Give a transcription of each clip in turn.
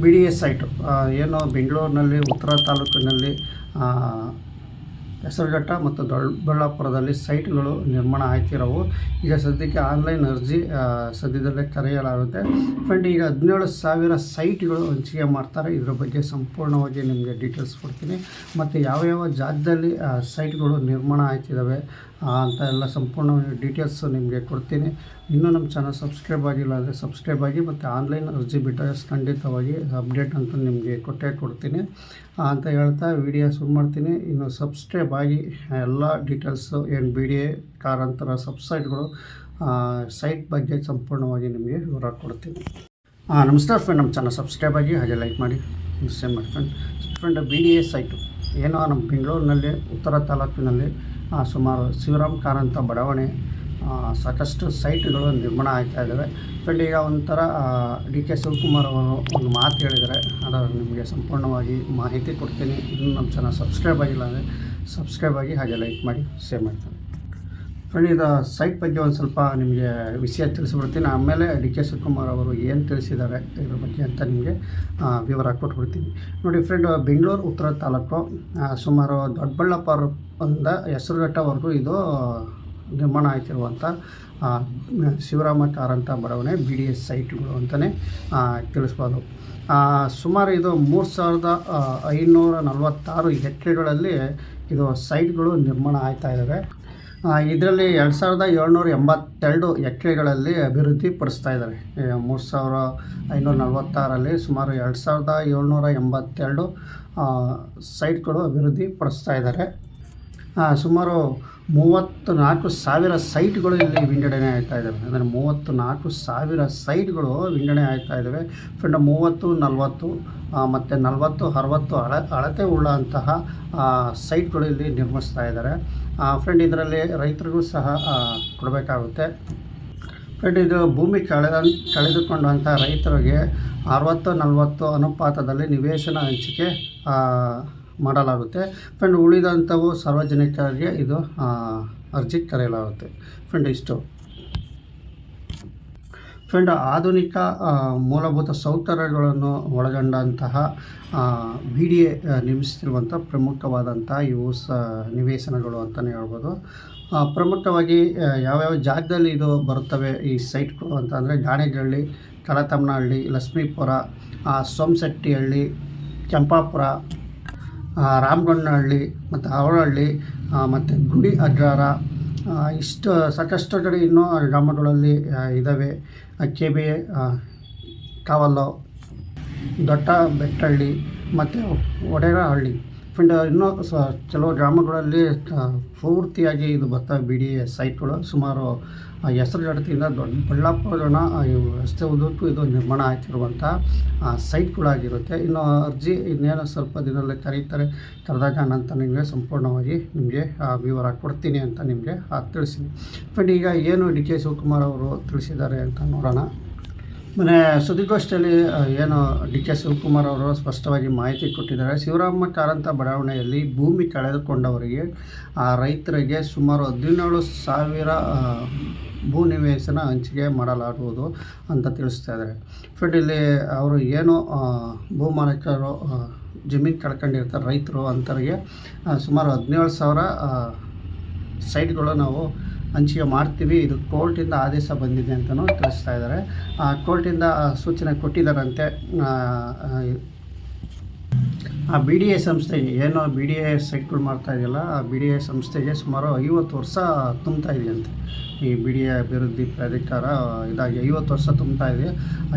B D S site ಏನು ಬೆಂಗಳೂರಿನಲ್ಲಿ ಉತ್ತರ ತಾಲೂಕಿನಲ್ಲಿ ಹೆಸರುಘಟ್ಟ ಮತ್ತು ದೊಡ್ಡಬಳ್ಳಾಪುರದಲ್ಲಿ ಸೈಟ್ಗಳು ನಿರ್ಮಾಣ ಆಗ್ತಿರೋವು. ಈಗ ಸದ್ಯಕ್ಕೆ ಆನ್ಲೈನ್ ಅರ್ಜಿ ಸದ್ಯದಲ್ಲೇ ಕರೆಯಲಾಗುತ್ತೆ ಫ್ರೆಂಡ್, ಈಗ ಹದಿನೇಳು ಸಾವಿರ ಸೈಟ್ಗಳು ಹಂಚಿಕೆ ಮಾಡ್ತಾರೆ. ಇದರ ಬಗ್ಗೆ ಸಂಪೂರ್ಣವಾಗಿ ನಿಮಗೆ ಡೀಟೇಲ್ಸ್ ಕೊಡ್ತೀನಿ. ಮತ್ತು ಯಾವ ಯಾವ ಜಾಗದಲ್ಲಿ ಸೈಟ್ಗಳು ನಿರ್ಮಾಣ ಆಗ್ತಿದ್ದಾವೆ ಅಂತ ಎಲ್ಲ ಸಂಪೂರ್ಣವಾಗಿ ಡೀಟೇಲ್ಸ್ ನಿಮಗೆ ಕೊಡ್ತೀನಿ. ಇನ್ನೂ ನಮ್ಮ ಚಾನಲ್ ಸಬ್ಸ್ಕ್ರೈಬ್ ಆಗಿಲ್ಲ ಅಂದರೆ ಸಬ್ಸ್ಕ್ರೈಬ್ ಆಗಿ, ಮತ್ತು ಆನ್ಲೈನ್ ಅರ್ಜಿ ಬಿಟ್ಟರೆ ಖಂಡಿತವಾಗಿ ಅಪ್ಡೇಟ್ ಅಂತ ನಿಮಗೆ ಕೊಟ್ಟೇ ಕೊಡ್ತೀನಿ. ಅಂತ ಹೇಳ್ತಾ ವಿಡಿಯೋ ಶುರು ಮಾಡ್ತೀನಿ. ಇನ್ನು ಸಬ್ಸ್ಕ್ರೈಬ್ ಆಗಿ ಎಲ್ಲ ಡೀಟೇಲ್ಸು ಏನು ಬಿ ಡಿ ಎ ಕಾರಂತರ ಸಬ್ಸೈಟ್ಗಳು ಸೈಟ್ ಬಗ್ಗೆ ಸಂಪೂರ್ಣವಾಗಿ ನಿಮಗೆ ವಿವರ ಕೊಡ್ತೀನಿ. ನಮಸ್ಕಾರ ಫ್ರೆಂಡ್ ನಮ್ಮ ಚಾನಲ್ ಸಬ್ಸ್ಕ್ರೈಬ್ ಆಗಿ ಹಾಗೆ ಲೈಕ್ ಮಾಡಿ. ಸೇವ್ ಮಾಡಿ friend friend B D A site. ಏನೋ ನಮ್ಮ ಬೆಂಗಳೂರಿನಲ್ಲಿ, ಉತ್ತರ ತಾಲೂಕಿನಲ್ಲಿ ಸುಮಾರು ಶಿವರಾಮ್ ಕಾರಂತ ಬಡಾವಣೆ ಸಾಕಷ್ಟು ಸೈಟ್ಗಳು ನಿರ್ಮಾಣ ಆಗ್ತಾ ಇದ್ದಾವೆ. ಫ್ರೆಂಡ್ ಈಗ ಒಂಥರ ಡಿ ಕೆ ಶಿವಕುಮಾರ್ ಅವರು ಒಂದು ಮಾತು ಹೇಳಿದರೆ ಅದರ ನಿಮಗೆ ಸಂಪೂರ್ಣವಾಗಿ ಮಾಹಿತಿ ಕೊಡ್ತೀನಿ. ಇನ್ನು ನಮ್ಮ ಚಾನಲ್ ಸಬ್ಸ್ಕ್ರೈಬ್ ಆಗಿಲ್ಲ ಅಂದರೆ ಸಬ್ಸ್ಕ್ರೈಬ್ ಆಗಿ ಹಾಗೆ ಲೈಕ್ ಮಾಡಿ ಶೇರ್ ಮಾಡ್ತೀನಿ ಫ್ರೆಂಡ್ ಇದು ಸೈಟ್ ಬಗ್ಗೆ ಒಂದು ಸ್ವಲ್ಪ ನಿಮಗೆ ವಿಷಯ ತಿಳಿಸ್ಬಿಡ್ತೀನಿ. ಆಮೇಲೆ ಡಿ ಕೆ ಶಿವಕುಮಾರ್ ಅವರು ಏನು ತಿಳಿಸಿದ್ದಾರೆ ಇದ್ರ ಬಗ್ಗೆ ಅಂತ ನಿಮಗೆ ವಿವರ ಕೊಟ್ಬಿಡ್ತೀನಿ. ನೋಡಿ ಫ್ರೆಂಡ್ ಬೆಂಗಳೂರು ಉತ್ತರ ತಾಲೂಕು ಸುಮಾರು ದೊಡ್ಡಬಳ್ಳಾಪುರದಿಂದ ಹೆಸರುಘಟ್ಟವರೆಗೂ ಇದು ನಿರ್ಮಾಣ ಆಗ್ತಿರುವಂಥ ಆ, ಶಿವರಾಮ ಕಾರಂತ ಬಡಾವಣೆ ಬಿ ಡಿ ಎಸ್ ಸೈಟ್ಗಳು ಅಂತಲೇ ತಿಳಿಸ್ಬೋದು. ಸುಮಾರು ಇದು ಮೂರು ಸಾವಿರದ ಐನೂರ ನಲವತ್ತಾರು ಎಕರೆಗಳಲ್ಲಿ ಇದು ಸೈಟ್ಗಳು ನಿರ್ಮಾಣ ಆಗ್ತಾ ಇದ್ದಾವೆ ಇದರಲ್ಲಿ ಎರಡು ಸಾವಿರದ ಏಳ್ನೂರ ಎಂಬತ್ತೆರಡು ಎಕರೆಗಳಲ್ಲಿ ಅಭಿವೃದ್ಧಿ ಪಡಿಸ್ತಾ ಇದ್ದಾರೆ ಮೂರು ಸಾವಿರ ಐನೂರ ನಲವತ್ತಾರಲ್ಲಿ ಸುಮಾರು ಎರಡು ಸಾವಿರದ ಏಳ್ನೂರ ಎಂಬತ್ತೆರಡು ಸೈಟ್ಗಳು ಅಭಿವೃದ್ಧಿ ಪಡಿಸ್ತಾ ಇದ್ದಾರೆ ಸುಮಾರು ಮೂವತ್ತು ನಾಲ್ಕು ಸಾವಿರ ಸೈಟ್ಗಳು ಇಲ್ಲಿ ವಿಂಗಡಣೆ ಆಗ್ತಾ ಇದ್ದಾವೆ. ಅಂದರೆ ಮೂವತ್ತು ನಾಲ್ಕು ಸಾವಿರ ಸೈಟ್ಗಳು ವಿಂಗಡಣೆ ಆಗ್ತಾ ಇದ್ದಾವೆ. ಫ್ರೆಂಡ್, ಮೂವತ್ತು, ನಲವತ್ತು ಮತ್ತು ನಲವತ್ತು, ಅರವತ್ತು ಅಳ, ಅಳತೆ ಉಳ್ಳಂತಹ ಸೈಟ್ಗಳು ಇಲ್ಲಿ ನಿರ್ಮಿಸ್ತಾ ಇದ್ದಾರೆ. ಫ್ರೆಂಡ್, ಇದರಲ್ಲಿ ರೈತರಿಗೂ ಸಹ ಕೊಡಬೇಕಾಗುತ್ತೆ. ಫ್ರೆಂಡ್, ಇದು ಭೂಮಿ ಕಳೆದ, ಕಳೆದುಕೊಂಡಂಥ ರೈತರಿಗೆ ಅರವತ್ತು, ನಲವತ್ತು ಅನುಪಾತದಲ್ಲಿ ನಿವೇಶನ ಹಂಚಿಕೆ ಮಾಡಲಾಗುತ್ತೆ. ಫ್ರೆಂಡ್ ಉಳಿದಂಥವು ಸಾರ್ವಜನಿಕರಿಗೆ ಇದು ಅರ್ಜಿ ಕರೆಯಲಾಗುತ್ತೆ ಫ್ರೆಂಡ್ ಇಷ್ಟು. ಫ್ರೆಂಡ್ ಆಧುನಿಕ ಮೂಲಭೂತ ಸೌಕರ್ಯಗಳನ್ನು ಒಳಗೊಂಡಂತಹ ಬಿ ಡಿ ಎ ನಿರ್ಮಿಸುತ್ತಿರುವಂಥ ಪ್ರಮುಖವಾದಂಥ ಇವು ಸ, ನಿವೇಶನಗಳು ಅಂತಲೇ ಹೇಳ್ಬೋದು. ಪ್ರಮುಖವಾಗಿ ಯಾವ್ಯಾವ ಜಾಗದಲ್ಲಿ ಇದು ಬರುತ್ತವೆ ಈ ಸೈಟ್ಗಳು ಅಂತ ಅಂದರೆ ಗಾಣೆಗಳ್ಳಿ ಕಳತಮ್ಮನಹಳ್ಳಿ, ಲಕ್ಷ್ಮೀಪುರ ಸೋಮಶೆಟ್ಟಿಹಳ್ಳಿ, ಕೆಂಪಾಪುರ ರಾಮಗೊಂಡನಹಳ್ಳಿ ಮತ್ತು ಅವಳಹಳ್ಳಿ ಮತ್ತು ಗುಡಿ ಅಡ್ರಾರ ಇಷ್ಟು ಸಾಕಷ್ಟು ಕಡೆ ಇನ್ನೂ ಗ್ರಾಮಗಳಲ್ಲಿ ಇದ್ದಾವೆ ಕೆ ಬಿ ಕಾವಲ್ಲು ದೊಡ್ಡ ಬೆಟ್ಟಹಳ್ಳಿ ಮತ್ತು ಒಡೆರಹಳ್ಳಿ ಫ್ರೆಂಡ್ ಇನ್ನೂ ಸಹ ಕೆಲವು ಗ್ರಾಮಗಳಲ್ಲಿ ಪೂರ್ತಿಯಾಗಿ ಇದು ಭತ್ತ ಬಿಡಿ ಸೈಟ್ಗಳು. ಸುಮಾರು ಹೆಸರು ಜಡತಿಯಿಂದ ದೊಡ್ಡ ಬಳ್ಳಾಪುರನ ಇವು ರಸ್ತೆ ಉದ್ದಕ್ಕೂ ಇದು ನಿರ್ಮಾಣ ಆಗ್ತಿರುವಂಥ ಸೈಟ್ಗಳಾಗಿರುತ್ತೆ. ಇನ್ನು ಅರ್ಜಿ ಇನ್ನೇನು ಸ್ವಲ್ಪ ದಿನದಲ್ಲಿ ಕರೀತಾರೆ. ಕರೆದಾಗ ನಂತರ ನಿಮಗೆ ಸಂಪೂರ್ಣವಾಗಿ ನಿಮಗೆ ವಿವರ ಕೊಡ್ತೀನಿ ಅಂತ ನಿಮಗೆ ಆ, ತಿಳಿಸ್ತೀನಿ ಫ್ರೆಂಡ್ ಈಗ ಏನು ಡಿ ಕೆ ಶಿವಕುಮಾರ್ ಅವರು ತಿಳಿಸಿದ್ದಾರೆ ಅಂತ ನೋಡೋಣ. ಮನೆ ಸುದ್ದಿಗೋಷ್ಠಿಯಲ್ಲಿ ಏನು ಡಿ ಕೆ ಶಿವಕುಮಾರ್ ಅವರು ಸ್ಪಷ್ಟವಾಗಿ ಮಾಹಿತಿ ಕೊಟ್ಟಿದ್ದಾರೆ. ಶಿವರಾಮ ಕಾರಂತ ಬಡಾವಣೆಯಲ್ಲಿ ಭೂಮಿ ಕಳೆದುಕೊಂಡವರಿಗೆ, ಆ ರೈತರಿಗೆ ಸುಮಾರು ಹದಿನೇಳು ಸಾವಿರ ಭೂ ನಿವೇಶನ ಹಂಚಿಕೆ ಮಾಡಲಾಗುವುದು ಅಂತ ತಿಳಿಸ್ತಾ ಇದ್ದಾರೆ. ಫ್ರೆಂಡ್, ಇಲ್ಲಿ ಅವರು ಏನು ಭೂ ಮಾಲೀಕರು ಜಮೀನು ಕಳ್ಕೊಂಡಿರ್ತಾರೆ ರೈತರು ಅಂಥವ್ರಿಗೆ ಸುಮಾರು ಹದಿನೇಳು ಸಾವಿರ ಸೈಟ್ಗಳು ನಾವು ಹಂಚಿಕೆ ಮಾಡ್ತೀವಿ. ಇದು ಕೋರ್ಟಿಂದ ಆದೇಶ ಬಂದಿದೆ ಅಂತಲೂ ತಿಳಿಸ್ತಾ ಇದ್ದಾರೆ. ಆ, ಕೋರ್ಟಿಂದ ಸೂಚನೆ ಕೊಟ್ಟಿದ್ದಾರಂತೆ. ಆ ಬಿ ಡಿ ಎ ಸಂಸ್ಥೆ ಏನೋ ಬಿ ಡಿ ಎ ಸೈಟ್ಗಳು ಮಾಡ್ತಾ ಇದೆಯಲ್ಲ ಆ ಬಿ ಡಿ ಎ ಸಂಸ್ಥೆಗೆ ಸುಮಾರು ಐವತ್ತು ವರ್ಷ ತುಂಬ್ತಾ ಇದೆಯಂತೆ. ಈ ಬಿ ಡಿ ಎ ಅಭಿವೃದ್ಧಿ ಪ್ರಾಧಿಕಾರ ಇದಾಗಿ ಐವತ್ತು ವರ್ಷ ತುಂಬ್ತಾ ಇದೆ.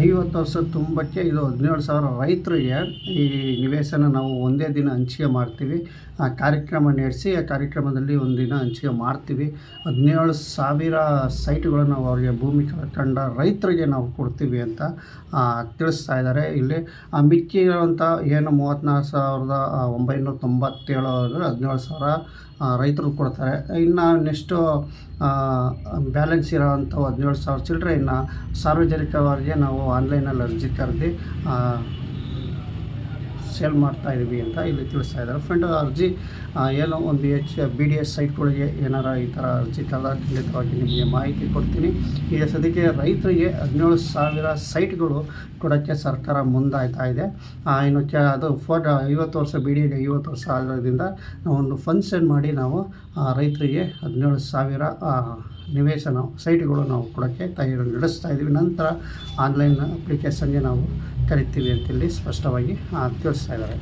ಐವತ್ತು ವರ್ಷ ತುಂಬಕ್ಕೆ ಇದು ಹದಿನೇಳು ಸಾವಿರ ರೈತರಿಗೆ ಈ ನಿವೇಶನ ನಾವು ಒಂದೇ ದಿನ ಹಂಚಿಕೆ ಮಾಡ್ತೀವಿ. ಆ ಕಾರ್ಯಕ್ರಮ ನಡೆಸಿ, ಆ ಕಾರ್ಯಕ್ರಮದಲ್ಲಿ ಒಂದಿನ ಹಂಚಿಕೆ ಮಾಡ್ತೀವಿ. ಹದಿನೇಳು ಸಾವಿರ ಸೈಟ್ಗಳನ್ನು ನಾವು ಅವರಿಗೆ ಭೂಮಿ ಕಳ್ಕೊಂಡ ರೈತರಿಗೆ ನಾವು ಕೊಡ್ತೀವಿ ಅಂತ ತಿಳಿಸ್ತಾ ಇದ್ದಾರೆ. ಇಲ್ಲಿ, ಆ ಮಿಕ್ಕಿರುವಂಥ ಏನು ಮೂವತ್ತ್ನಾಲ್ಕು ಸಾವಿರದ ಒಂಬೈನೂರ ತೊಂಬತ್ತೇಳು ಅಂದರೆ ಹದಿನೇಳು ಸಾವಿರ ರೈತರು ಕೊಡ್ತಾರೆ. ಇನ್ನು ನೆಕ್ಸ್ಟು ಬ್ಯಾಲೆನ್ಸ್ ಇರೋವಂಥ ಹದಿನೇಳು ಸಾವಿರ ಚಿಲ್ಲರೆ ಇನ್ನು ಸಾರ್ವಜನಿಕವಾಗಿ ನಾವು ಆನ್ಲೈನಲ್ಲಿ ಅರ್ಜಿ ಕರೆದು ಸೇಲ್ ಮಾಡ್ತಾ ಇದ್ದೀವಿ ಅಂತ ಇಲ್ಲಿ ತಿಳಿಸ್ತಾ ಇದ್ದಾರೆ. ಫ್ರೆಂಡ್ ಅರ್ಜಿ ಏನೋ ಒಂದು ಎಚ್ ಬಿ ಡಿ ಎಸ್ ಸೈಟ್ಗಳಿಗೆ ಏನಾರ ಈ ಥರ ಅರ್ಜಿ ಕಲ್ಲ ಖಂಡಿತವಾಗಿ ನಿಮಗೆ ಮಾಹಿತಿ ಕೊಡ್ತೀನಿ. ಈಗ ಸದ್ಯಕ್ಕೆ ರೈತರಿಗೆ ಹದಿನೇಳು ಸಾವಿರ ಸೈಟ್ಗಳು ಕೊಡೋಕ್ಕೆ ಸರ್ಕಾರ ಮುಂದಾಯ್ತಾ ಇದೆ. ಇನ್ನು ಕೆ ಅದು ಫೋರ್, ಐವತ್ತು ವರ್ಷ ಬಿ ಡಿ ಎಗೆ ಐವತ್ತು ವರ್ಷ ಆಗೋದ್ರಿಂದ ನಾವು ಒಂದು ಸೆಂಡ್ ಮಾಡಿ ನಾವು ರೈತರಿಗೆ ಹದಿನೇಳು ಸಾವಿರ ನಿವೇಶನ ಸೈಟ್ಗಳು ನಾವು ಕೊಡೋಕ್ಕೆ ತಯಾರು ನಡೆಸ್ತಾ ಇದ್ದೀವಿ. ನಂತರ ಆನ್ಲೈನ್ ಅಪ್ಲಿಕೇಶನ್ಗೆ ನಾವು ಕರಿತೀವಿ ಅಂತೇಳಿ ಸ್ಪಷ್ಟವಾಗಿ ತಿಳಿಸ್ತಾ ಇದ್ದಾರೆ.